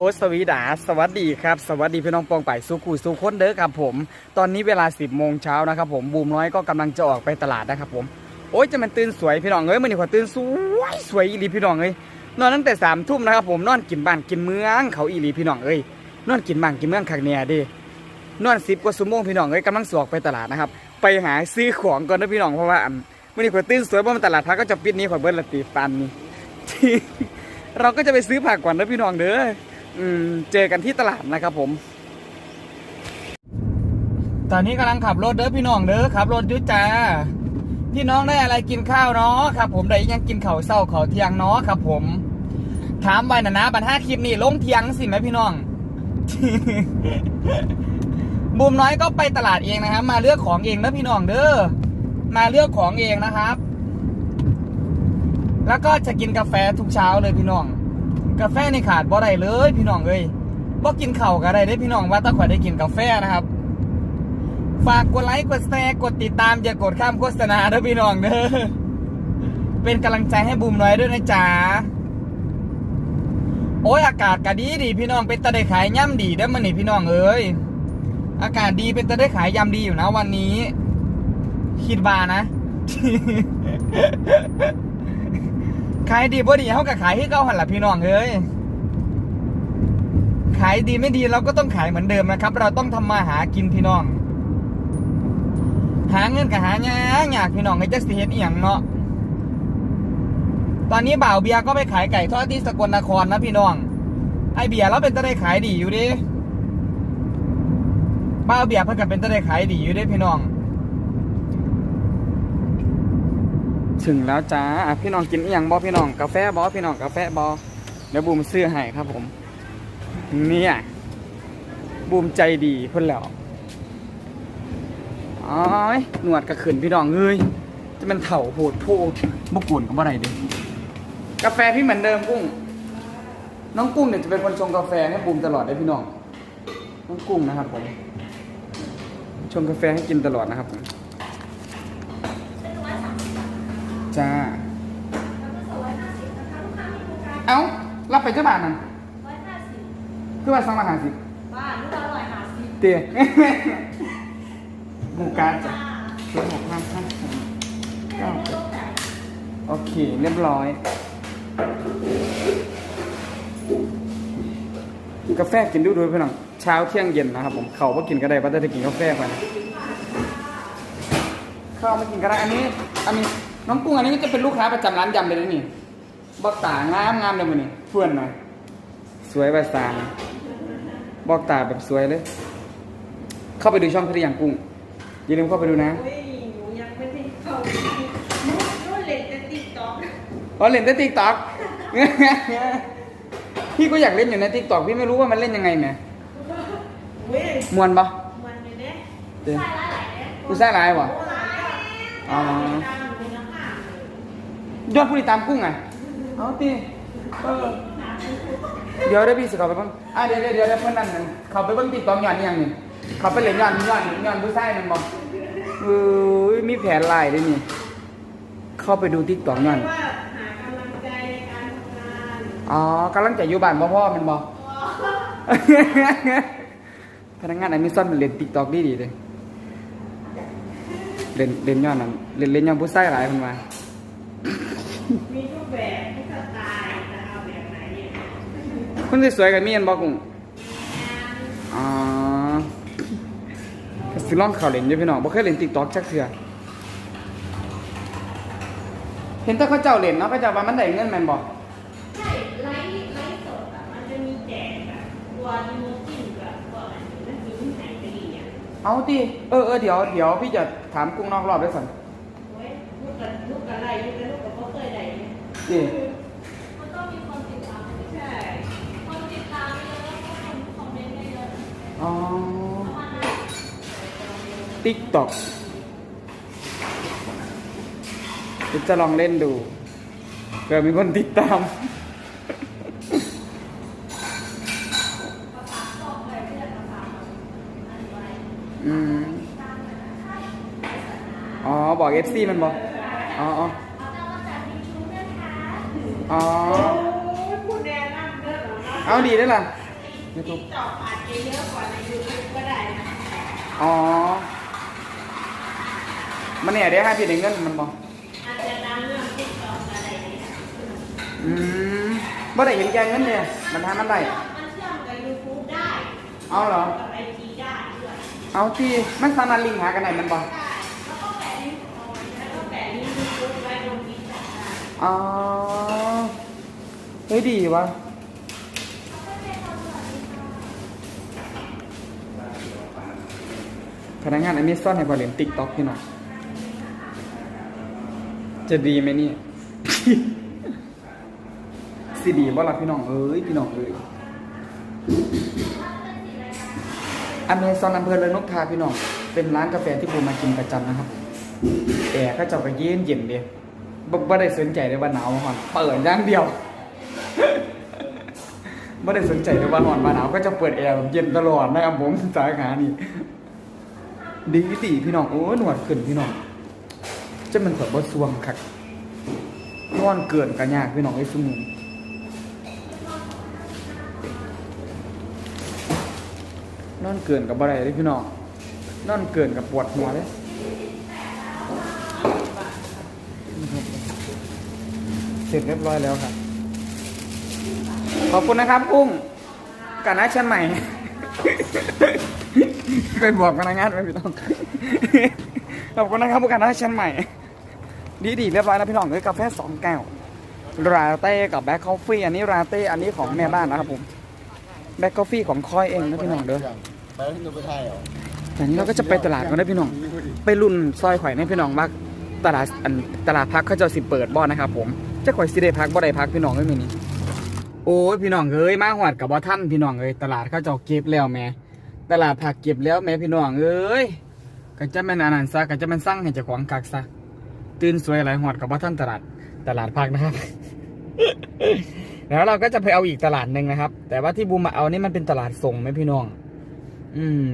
โอสวีดา สวัสดีครับ สวัสดีพี่น้องปองไปสุขูสุคนเด้อครับผม ตอนนี้เวลา 10โมงเช้านะครับผมบูมน้อยก็กำลังจะออกไปตลาดนะครับผม โอ้ยจะมันตื่นสวยพี่น้องเอ้ยมันนี่ขอตื่นสวยสวยอีหลีพี่น้องเอ้ยนอนตั้งแต่สามทุ่มนะครับผมนอนกินบ้านกินเมืองเขาอีหลีพี่น้องเอ้ยนอนกินบ้านกินเมืองคักเนี่ยดินอนสิบกว่าชั่วโมงพี่น้องเอ้ยกำลังสออกไปตลาดนะครับไปหาซื้อของก่อนนะพี่น้องเพราะว่าอันมื่อนี้ขอตื่นสวยเพราะมันตลาดพักก็จะปิดนี้ขอเบิ้ลละตีปันนี่เราก็จะไปซื้อผักก่อนนะพี่น้องเด้อ เจอกันที่ตลาดนะครับผม ตอนนี้กำลังขับรถเด้อพี่น้องเด้อขับรถยุจ้าพี่น้องได้อะไรกินข้าวเนาะครับ ผมได้ยังกินข้าวเศร้าข้าวเที่ยงเนาะครับ ผม ถามไปนะนะบันห้าคลิปนี้ลงเที่ยงสิไหมพี่น้องบุมน้อยก็ไปตลาดเองนะครับ มาเลือกของเองนะพี่น้องเด้อมาเลือกของเองนะครับ แล้วก็จะกินกาแฟทุกเช้าเลยพี่น้อง กาแฟในขาดบ่ได้เลย พี่น้องเอ้ยบ่กินเข้าก็ได้เด้พี่น้องว่าถ้าข่อยได้กินกาแฟนะครับ ฝากกดไลค์กดแชร์กดติดตามอย่ากดข้ามโฆษณาเด้อพี่น้องเด้อเป็นกำลังใจให้บูมน้อยด้วยนะจ๊ะโอ้ยอากาศก็ดีดีพี่น้องเป็นตะได้ขายย่ำดีเด้มันนี่พี่น้องเอ้ยอากาศดีเป็นตะได้ขายยำดีอยู่นะวันนี้ คิดว่านะ ขายดีบ่ดีเขาก็ขายให้เก่าหันละพี่น้องเอ้ยขายดีไม่ดีเราก็ต้องขายเหมือนเดิมนะครับ เราต้องทำมาหากินพี่น้อง หาเงินกับหายากยากพี่น้องไอ้เจักสิเฮ็ดอีหยังเนาะตอนนี้บ่าวเบียร์ก็ไปขายไก่ทอดที่สกลนครนะพี่น้อง ไอเบียร์เราเป็นตะได้ขายดีอยู่ดิบ่าวเบียร์เพิ่นก็เป็นตะได้ขายดีอยู่ดิพี่น้อง ถึงแล้วจ้าพี่น้องกินอหย่างบอพี่น้องกาแฟบอพี่น้องกาแฟบอเดี๋ยวบูมซื้อให้ครับผมเนี่ยบูมใจดีเพิ่นแล้วอ๋อยหนวดกระขืนพี่น้องเอ้ยจะเป็นเถ่าโหดโพบุกุ่นก็บ่ได้เดิกาแฟพี่เหมือนเดิมกุ้ง น้องกุ้งเนี่ยจะเป็นคนชงกาแฟให้บูมตลอดเลยพี่น้องน้องกุ้งนะครับผมชงกาแฟให้กินตลอดนะครับผม จ้า เอ้า รับไปเจ้าบาทนั่นร้อยห้าสิบคือว่าสองร้อยห้าสิบบ้านลูกอร่อยหาสิบเตี๋ยหมูการจ้ะเจ็ดหกห้าห้าหกเก้าโอเค เรียบร้อย กาแฟกินดูดูพี่น้องเช้าเที่ยงเย็นนะครับผมเขาว่ากินก็ได้ว่าจะกินกาแฟไปนะข้าวไม่กินก็ได้ อันนี้ อันนี้ น้องกุ้งอันนี้ก็จะเป็นลูกค้าประจำร้านยำเลยนะนี่บอกตางามงามเลยมันนี่เพื่อนหน่อยสวยภาษางบอกตาแบบสวยเลย เข้าไปดูช่องพี่อย่างกุ้งอย่าลืมเข้าไปดูนะเฮ้ยหนูยังไม่ได้เข้าหนูหนูเล่นแต่ติ๊กต็อกอ๋อเล่นแต่ติ๊กต็อกพี่ก็อยากเล่นอยู่ในติ๊กต็อกพี่ไม่รู้ว่ามันเล่นยังไงแหมเว้ยมวนปะมันเนี่ยเนี่ยเดี๋ยวใช่หลายๆเนี่ยกูใส่ลายวะโบราณอ๋อ ตามอยู่ในน้ำหนัก ยอดผู้ติดตามกุ้งไงเอาตีเออเดี๋ยวได้พี่สิเขาไปเบิ่งอะเดี๋ยวเดี๋ยวเดี๋ยวเดี๋ยวเพิ่นนั่นนั่นเขาไปเบิ่งติ๊กต็อกย้อนอีหยังนี่เขาไปเล่นย้อนย้อนย้อนผู้ชายนั่นบ่เออมีแผนลายด้วยนี่เข้าไปดูติ๊กต็อกย้อนว่าหากำลังใจในการทำงานอ๋อกำลังจะอยู่บ้านบ่พ่อแมันบ่พนักงานอเมซอนมันเล่นติ๊กต็อกดีดีๆเลยเล่นเล่นย้อนนั้นเล่นเล่นย้อนผู้ชายหลายเพิ่นว่า มีทุกแบบทุกสไตล์จะเอาแบบไหนเนี่ย คนสวยๆก็มีอันบ่กุ้งอ๋อก็สิลองเข้าเล่นอยู่พี่น้องบ่เคยเล่นติ๊กต็อกจักเทื่อเห็นแต่เขาเจ้าเล่นเนาะเขาเจ้าว่ามันได้เงินแม่นบ่ใช่ไลฟ์ไลฟ์สดอะมันจะมีแจกแบบตัวอีโมจิกับตัวอะไรนั่นคือที่ไหนก็ดีอะเอาติเออเออเดี๋ยวเดี๋ยวพี่จะถามกุ้งนอกรอบด้วยสั่นโอ้ยลูกกับลูกกับอะไรลูกกับลูกกับพ่อเคยอะไรเนี่ย ติ มันต้องมีคนติดตามใช่คนติดตามเยอะแล้วก็คนคอมเมนต์เยอะ อ๋อประมาณนั้นติ๊กต็อกเดี๋ยวจะลองเล่นดูเผื่อมีคนติดตามอืมอ๋อ บอกเอฟซีมันบอกอ๋ออ๋ออ๋อโอ้ยพูดแน่นั่นเด้อเหรอคะเอาดีได้ล่ะเยูทูบตอบอาจจะเยอะกว่าในยูทูบก็ได้นะอ๋อ มันเนี่ยได้ให้พี่ได้เงินมันบอกอาจจะดังเรื่องติ๊กต็อกอะไรเนี่ยอืมบ่ได้เห็นแกเงินเนี่ยมันทำมันได้มันเชื่อมกับยูทูบได้เอาเหรอกับไอจีได้ด้วยเอาที่มันสามารถลิงก์หากันไหนมันบอกได้แล้วก็แปะลิงก์เอาไว้แล้วก็แปะลิงก์ยูทูบไว้บนติ๊กต็อกได้อ๋อเฮ้ยดีวะ พนักงานอเมซอนให้บอลเล่นติ๊กต็อกพี่น่อยจะดีไหมนี่ สิดีบ่ล่ะพี่น้องเอ้ยพี่น้องเอ้ยอเมซอนอำเภอเลยนกทาพี่น้อง เป็นร้านกาแฟที่ผมมากินประจำนะครับ แต่ก็จะไปเย็นเย็นเดียบ่บ่ได้สนใจเลยว่าหนาวหอนเปิดอย่างเดียวไม่ได้สนใจเลยว่าหอนว่าหนาวก็จะเปิดแอร์แบบเย็นตลอดนะครับผมสาขานี่ ดีดีพี่น้องโอ้ยหนวดขึ้นพี่น้องจะมันแบบว่าสวงคักนอนเกินกันยากพี่น้องไอ้ซุมือนอนเกินกับอะไรเลยพี่น้องนอนเกินกับปวดหัวเลยเสร็จเรียบร้อยแล้วครับ ขอบคุณนะครับกุ้งกันนะชั้นใหม่ ไปบอกพนักงานไปพี่น้องขอบคุณนะครับผู้กันนะชั้นใหม่ ดีดีเรียบร้อยแล้วพี่น้องเลยกาแฟสองแก้วราเต้กับแบ็คคอฟฟี่อันนี้ราเต้อันนี้ของแม่บ้านนะครับผมแบ็คคอฟฟี่ของคอยเองนะพี่น้องเด้อไปที่นูไปไทยเหรอแต่นี้เราก็จะไปตลาดกันนะพี่น้อง ไปรุ่นซอยข่อยในพี่น้องว่าตลาดอันตลาดพักเขาเจะสิเปิดบ่นะครับผมจะข่อยสิได้พักบ่ได้พักพี่น้องไม่มีนี่โอ้ยพี่น้องเอ้ยมาหอดกับบ่ท่านพี่น้องเอ้ยตลาดเขาเจ้าเก็บแล้วแหม่ ตลาดผักเก็บแล้วแม่พี่น้องเอ้ยก็จะแม่นอันนั้นซะก็จะแม่นสั่งให้เจ้าของกักซะตื่นสวยหลายหอดกับบ่ท่านตลาดตลาดพักนะครับ แล้วเราก็จะไปเอาอีกตลาดหนึ่งนะครับ แต่ว่าที่บูมมาเอานี่มันเป็นตลาดส่งไหมพี่น้อง อืม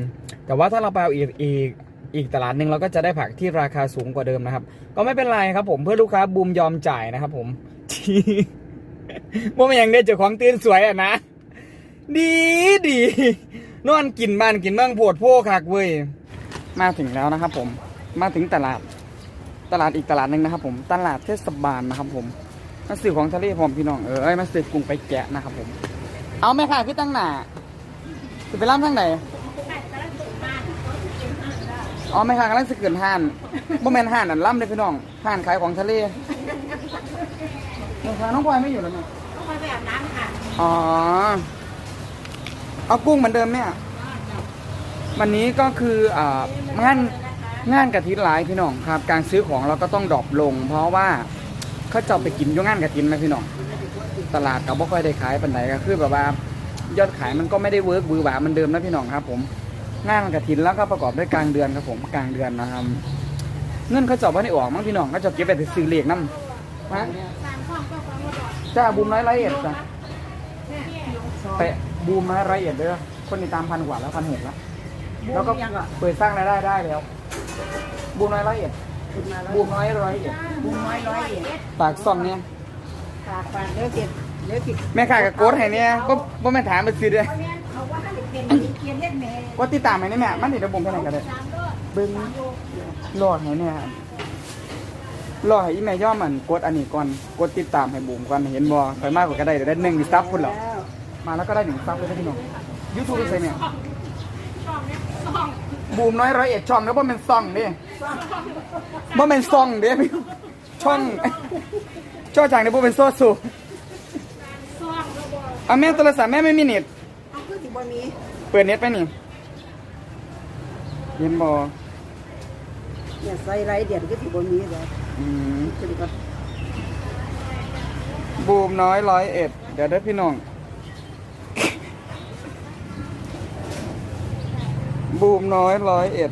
แต่ว่าถ้าเราไปเอาอีกอีกอีกตลาดหนึ่งเราก็จะได้ผักที่ราคาสูงกว่าเดิมนะครับ ก็ไม่เป็นไรครับ ผมเพื่อลูกค้าบูมยอมจ่ายนะครับ ผมว่ามันยังได้เจ้าของตื่นสวยอะนะดีดี นอนกินบ้านกินเมืองโพดโพคักเว้ยมาถึงแล้วนะครับผมมาถึงตลาดตลาดอีกตลาดหนึ่งนะครับผมตลาดเทศบาลนะครับผมมาซื้อของทะเลพร้อมพี่น้องเออเอ้ยมาซื้อกุ้งไปแกะนะครับผม เอาไหมค่ะพี่ตั้งหนาจะไปร่ำทางไหนอ๋อไม่ค่ะกำลังจะเกินห่านบ่แม่นห่านอันล่ำเลยพี่น้องห่านขายของทะเลน้องพลอยน้องพลอยไม่อยู่แล้วเนี่ยต้องไปแบบนั้นค่ะ อ๋อ เอากุ้งเหมือนเดิมเนี่ยวันนี้ก็คืออ่างานงานกะทิหลายพี่น้องครับ การซื้อของเราก็ต้องดรอปลง เพราะว่าเขาจะไปกินย่งงานกะทินไหมพี่น้องตลาดก็บ่ค่อยได้ขายปันไหนก็คือแบบว่ายอดขายมันก็ไม่ได้เวิร์กบือหวามันเดิมนะพี่น้องครับผมงานกะถินแล้วก็ประกอบด้วยกลางเดือนครับผมกลางเดือนนะครับเงินเขาจาะไ่ได้ออกมั้งพี่น้องเขาเจะเก็บไปซื้อเหลขน้ำมาจ้าบูมร้อยร้อยเอ็ดจ้ะไป บูมร้อยร้อยเอ็ดเด้อคนติดตามพันกว่าแล้วพันหกแล้ว แล้วก็เปิดสร้างรายได้ได้แล้ว บูมร้อยร้อยเอ็ดบูมร้อยร้อยเอ็ดบุ้งน้อยร้อยเอ็ดฝากซ่องเนี่ยฝากฝากเดี๋ยวเก็บเดี๋ยวเก็บแม่ค้ากับโกดให้เนี่ยก็บ่แม่นถามไปซื้อเด้อเขาว่าให้เป็นเกียร์เล่นแม่กดติดตามให้นี่แม่มันนี่เดี๋ยวบูมเท่าไหร่กันเลยสามรอบเบิ้งรอดให้เนี่ยรอให้อีแม่ย่อมมันกดอันนี้ก่อนกดติดตามให้บูมก่อนเห็นบ่ถอยมากกว่าก็ได้เดี๋ยวได้หนึ่งซับพุ่นแล้ว มาแล้วก็ได้หนึ่งซับเลยนะพี่น้องยูทูบใส่เนี่ยบูมน้อยร้อยเอ็ดช่องแล้วบ่เป็นซ่องเด้บ่เป็นซ่องเด้พี่น้องช่องช่อจางเด้บ่เป็นโซสูซ่องแล้วบอกเอาแม่โทรศัพท์แม่ไม่มีเน็ตเอาคือสิบ่มีเปิดเน็ตไปนี่เห็นบ่เนี่ยใส่ไรเดียดก็สิบ่มีเลยอืมขึ้นก็บูมน้อยร้อยเอ็ดเดี๋ยวได้พี่น้อง บูมน้อยร้อยเอ็ด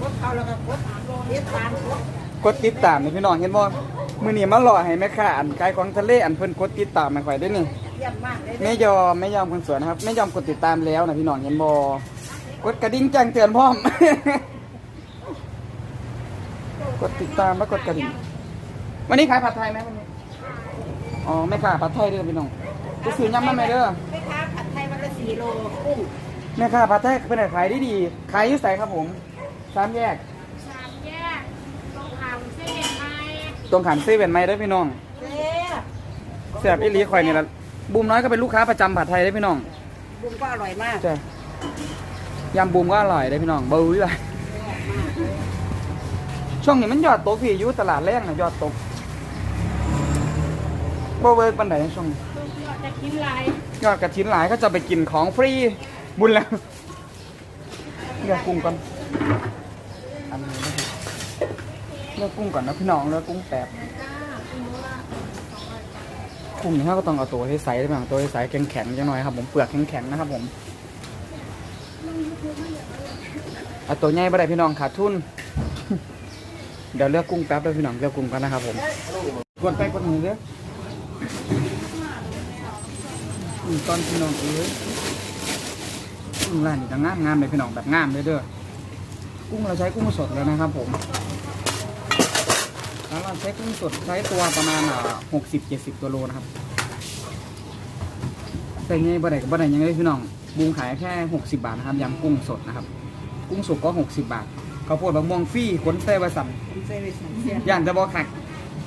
กดเข้าแล้วก็กดเฮ็ดตามกดกดติดตามนี่พี่น้องเห็นบ่มือนี้มาหล่อให้แม่ค้าอันขายของทะเลอันเพิ่นกดติดตามให้ข่อยได้นี่เยี่ยมมากเลยไม่ยอมไม่ยอมคนสวยนะครับไม่ยอมกดติดตามแล้วนะพี่น้องเห็นบ่กดกระดิ่งแจ้งเตือนพร้อม กดติดตามแล้วกดกระดิ่งวันนี้ขายผัดไทยไหมวันนี้อ๋อไม่ค่ะผัดไทยเด้อพี่น้องกไปซื้อย้ำมาไหมเด้อแม่ค้าผัด ไทยวันละสี่โลกุ้งแม่ค้าผัดไทยเป็นไหนขายดีดีๆขายอยุ่ใสครับผมสามแยก สามแยกตรงหางเส้นไทยตรงขามเซเว่นไหมเด้อพี่น้องเจ๊บเสียบอีหลีคอยนี่ละบูมน้อยก็เป็นลูกค้าประจำผัดไทยได้อพี่น้องบุ้งก็อร่อยมากใช่ยำบูมก็อร่อยได้อพี่น้องเบอร์วิเลยช่วงนี้มันยอดตกพี่อยู่ตลาดแรกนะยอดตกบ่เวิร์กปันไหนช่วงนี้ จะกินลายยอดกระถินหลายก็จะไปกินของฟรีบุญแล้วเลือกกุ้งก่อนอันนี้นะครับเลือกกุ้งก่อนนะพี่น้องเลือกกุ้งแป๊บกุ้งนี่เราก็ต้องเอาตัวที่ใสได้ไหมตัวที่ใสแข็งแข็งๆจังหน่อยครับผมเปลือกแข็งแข็งๆนะครับผมเอาตัวใหญ่บ่ได้พี่น้องขาดทุน เดี๋ยวเลือกกุ้งแป๊บเลยพี่น้องเลือกกุ้งกันนะครับผมกดไปกดหนึ่งเด้อ ตอนพี่น้องเอ้ยกุ้งร้านนี้ก็งามงามเลยพี่น้องแบบงามเลยเด้อกุ้งเราใช้กุ้งสดแล้วนะครับผมแล้วเราใช้กุ้งสดใช้ตัวประมาณอ่าหกสิบเจ็ดสิบตัวโลนะครับแต่ไงบ่ได้กับบ่ได้ยังไงพี่น้องบูมขายแค่หกสิบาทนะครับยำกุ้งสดนะครับ กุ้งสดก็หกสิบาทข้าวโพดมะม่วงฟรีขนเซวาสันผมเซเว่นเสียบย่านจะบอขัก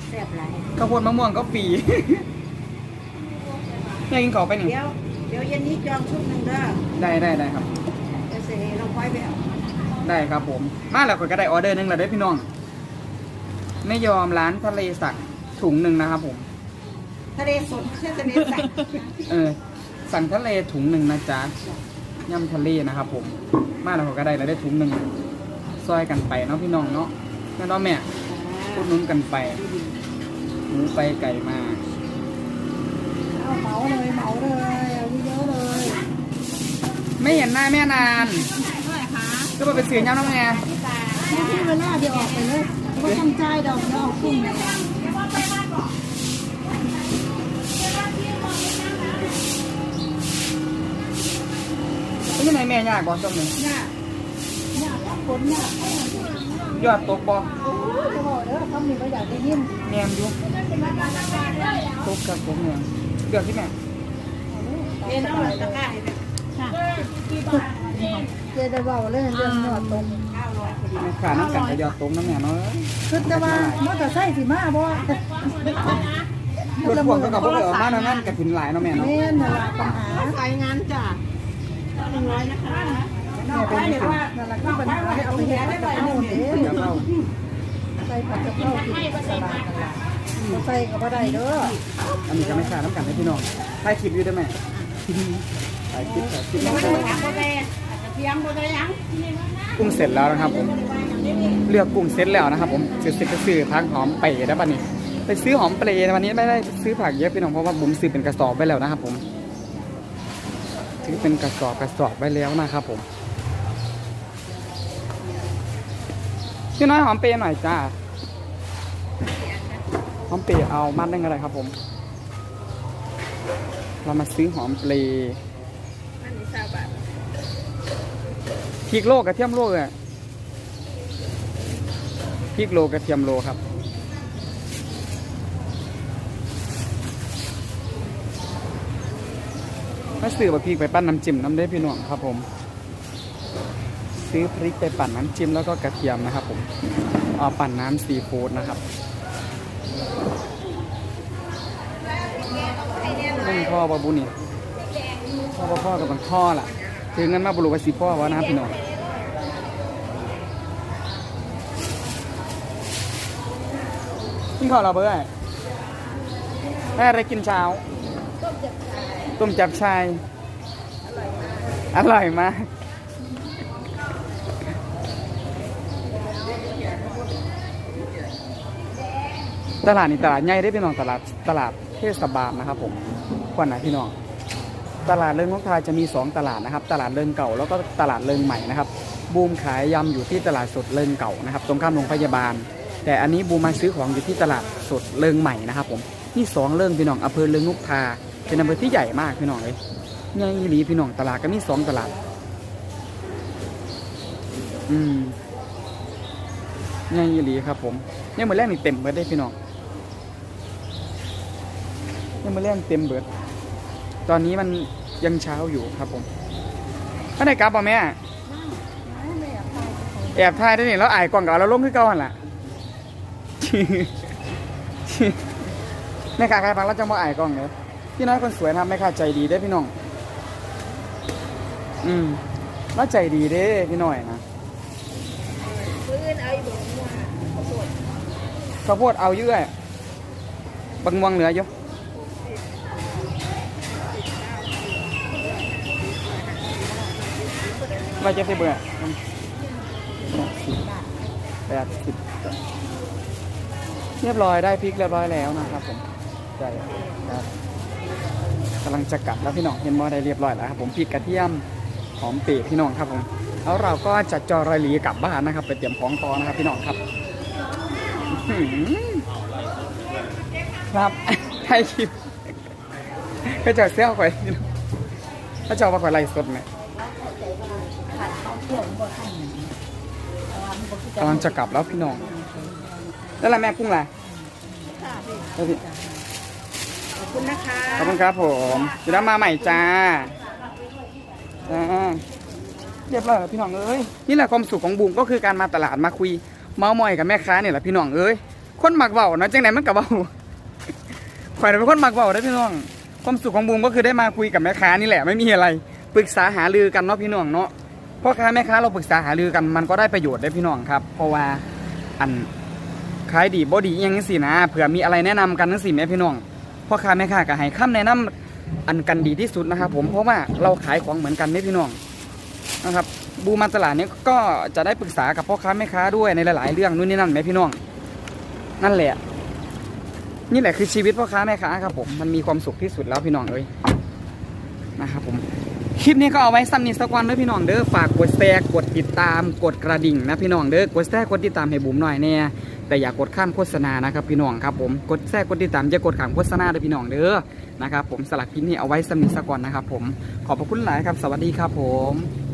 แซ่บหลายข้าวโพดมะม่วงก็ฟ รีแม่กินของไปหนึ่งเดี๋ยวเดี๋ยวเย็นนี้จองชุดหนึ่งเด้อได้ได้ได้ครับจะเสียน้องควายไปเอาได้ครับผม มาแล้วก็ได้ออเดอร์หนึงแล้วได้อพี่น้อง ไม่ยอมร้านทะเลสักถุงหนึ่งนะครับผม ทะเลสดไม่ใช่ทะเลใสเออ สั่งทะเลถุงหนึ่งนะจ๊ะยำทะเลนะครับผม มาแล้วก็ได้แล้วได้ถุงหนึ่งซอยกันไปเนาะพี่น้องเนาะแม่เน้องแม่พูดนุ้นกันไปหมูไปไก่มา เมาเลยเมาเลยเอาเยอะเลย ไม่เห็นหน้าแม่นานก็มาเป็นเสือยำน้องแม่ที่เวลาเดี๋ยวออกไปเลยไม่ต้องจ่ายดอกเดี๋ยวเอากุ้งเนี่ยเป็นยังไงแม่ยากบอช่วงเนี่ยเนี่ยฝนเนี่ยอดตกบอโอ้ยจะบอกเด้อคำนี้ก็อยากได้ยินแงมอยู่ตกกับผมเนี่ย เดือดที่แม่เอ็นเอาตะกร้าให้เลยค่ะกี่บาทเจได้เบาเลยเรื่องยอดตรงเก้าร้อยพอดีแม่ขาน้ำกันกับยอดตกน้ำแม่เนาะคือแต่ว่ามอเตอร์ไซค์สิมาบ่รถพ่วงก็กับพวกเออมานั่นนั่นกับถินหลายเนาะแม่เนาะแม่นนั่นล่ะปัญหาขายงานจ้ะหนึ่งร้อยนะคะแม่เป็นจังซั่นนั่นล่ะคือปัญหาให้เอาไปเฮ็ดกับข้าวเด้เดี๋ยวเราใส่ผัดกับข้าวกินตลาดนั่นล่ะบ่ ใส่ก็บ่ได้เด้ออันนี้ก็ไม่ขาน้ำกันให้พี่น้องถ่ายคลิปอยู่ด้วยแม่ถ่ายคลิปถ่ายคลิปยังไม่ได้ถามโบแดงเพียงโบแดงยังกุ้งเสร็จแล้วนะครับผมเลือกกุ้งเสร็จแล้วนะครับ ผมซื้อซื้อซื้อพักหอมเปรย์ได้ป่ะนี่ไปซื้อหอมเปรย์วันนี้ไม่ได้ซื้อผักเยอะพี่น้องเพราะว่าบุ๋มซื้อเป็นกระสอบไปแล้วนะครับผมซื้อเป็นกระสอบกระสอบไปแล้วนะครับผมพี่น้อยหอมเปรย์หน่อยจ้า หอมเปรย์เอามัดได้อะไรครับผม เรามาซื้อหอมเปรย์อันนี้สาบาทพริกโลกระเทียมโลกอะพริกโลกระเทียมโลครับมาซื้อมาพริกไปปั้นน้ำจิ้มน้ำได้พี่น้องครับผม ซื้อพริกไปปั่นน้ำจิ้มแล้วก็กระเทียมนะครับผมเอาปั่นน้ำซีฟู้ดนะครับเรื่อง พ่อบาบุนี่พ่อบ่พ่อกับมันพ่อล่ะถึงงั้นมาบรุษว่าสิพ่อวะนะครับพี่น้องกินข้าวเราเบื่อให้อะไรกินเช้า ต้มจับชาย อร่อยมากตลาดนี่ตลาดใหญ่ได้อพี่นองตลาดตลาดเทศบาลนะครับผม กว่าไหนพี่น้องตลาดเริงนกทาจะมี 2 ตลาดนะครับ ตลาดเริงเก่าแล้วก็ตลาดเริงใหม่นะครับ บูมขายยำอยู่ที่ตลาดสดเริงเก่านะครับ ตรงข้ามโรงพยาบาล แต่อันนี้บูมมาซื้อของอยู่ที่ตลาดสดเริงใหม่นะครับ ผมนี่สองเริงพี่น้องอำเภอเริงนกทาเป็นอำเภอที่ใหญ่มากพี่น้องเลยใหญ่อีหลีพี่น้องตลาดก็มีสองตลาด อืมใหญ่อีหลีครับ ผมเนี่ยมือแรกนี่เต็มเบิดได้พี่น้องเนี่ยมือแรกเต็มเบิด ตอนนี้มันยังเช้าอยู่ครับผมไม่ได้กลับป่ะแม่แม่ไปแอบถ่ายได้นี่แล้วอายกล่องกับเราลงขึ้นเก่าหันล่ะแม่ค้าใครฟังแล้วจะมาอายกล่องเลยพี่น้อยคนสวยนะครับแม่ค้าใจดีได้อพี่น้อง อืมแล้วใจดีเด้พี่น้อยนะพื้นเอาอยู่บนว่าขอโทษข้าวโพดเอาเยอะบังม่วงเหลืออยู่ ว่าจะสิเบื่อแปดสิบเรียบร้อยได้พริกเรียบร้อยแล้วนะครับผมใช่ครับกำลังจะกลับแล้วพี่น้องเห็นมอได้เรียบร้อยแล้วครับผมพริกกระเทียมหอมปีกพี่น้องครับผมแล้วเราก็จะจอรอยลีกลับบ้านนะครับ ไปเตรียมของต่อนะครับพี่น้องครับครับไทยคลิปก็จะเซี่ยวข่อยก็จะเอามาขอไล่สดไหม ขาดเขาเที่ยวบ่ทันแต่ว่ามันบ่คือกำลังจะกลับแล้วพี่น้อง แล้วล่ะแม่กุ้งล่ะค่ะพี่แล้วพี่ขอบคุณนะคะขอบคุณครับผมจะได้มาใหม่จ้าจ้าเรียบร้อยแล้วพี่น้องเอ้ยนี่แหละความสุขของบูมก็คือการมาตลาดมาคุย เมาส์มอยกับแม่ค้าเนี่ยแหละพี่น้องเอ้ยคนมักเบาเนาะจังไหนมันกับเบาข่อยน่ะเป็นคนมักเบาได้อพี่น้อง ความสุขของบูมก็คือได้มาคุยกับแม่ค้านี่แหละไม่มีอะไรปรึกษาหารือกันเนาะพี่น้องเนาะ พ่อค้าแม่ค้าเราปรึกษาหารือกันมันก็ได้ประโยชน์ได้พี่น้องครับ เพราะว่าอันขายดีบ่ดีอยังจังซี่นะเผื่อมีอะไรแนะนำกันจังซี่แม่พี่น้องพ่อค้าแม่ค้าก็ให้คำแนะนำอันกันดีที่สุดนะครับ ผมเพราะว่าเราขายของเหมือนกันเด้อพี่น้องนะครับ บูมาตลาดนี้ก็จะได้ปรึกษากับพ่อค้าแม่ค้าด้วยในหลาย ๆ เรื่องนู่นนี่นั่นแม่พี่น้อง นั่นแหละ นี่แหละคือชีวิตพ่อค้าแม่ค้าครับผมมันมีความสุขที่สุดแล้วพี่น้องเอ้ยนะครับผม คลิปนี้ก็เอาไว้ซ้ำนี้สักวันเด้อพี่น้องเด้อฝากกดแชร์กดติดตามกดกระดิ่งนะพี่น้องเด้อกดแชร์กดติดตามให้บุ๋มหน่อยเนี่ยแต่อย่ากดข้ามโฆษณานะครับพี่น้องครับผมกดแชร์กดติดตามอย่ากดข้ามโฆษณาเด้อพี่น้องเด้อนะครับผมสลักคลิปนี้เอาไว้ซ้ำนี้สักวนนะครับผมขอบพระคุณหลายครับ สวัสดีครับผม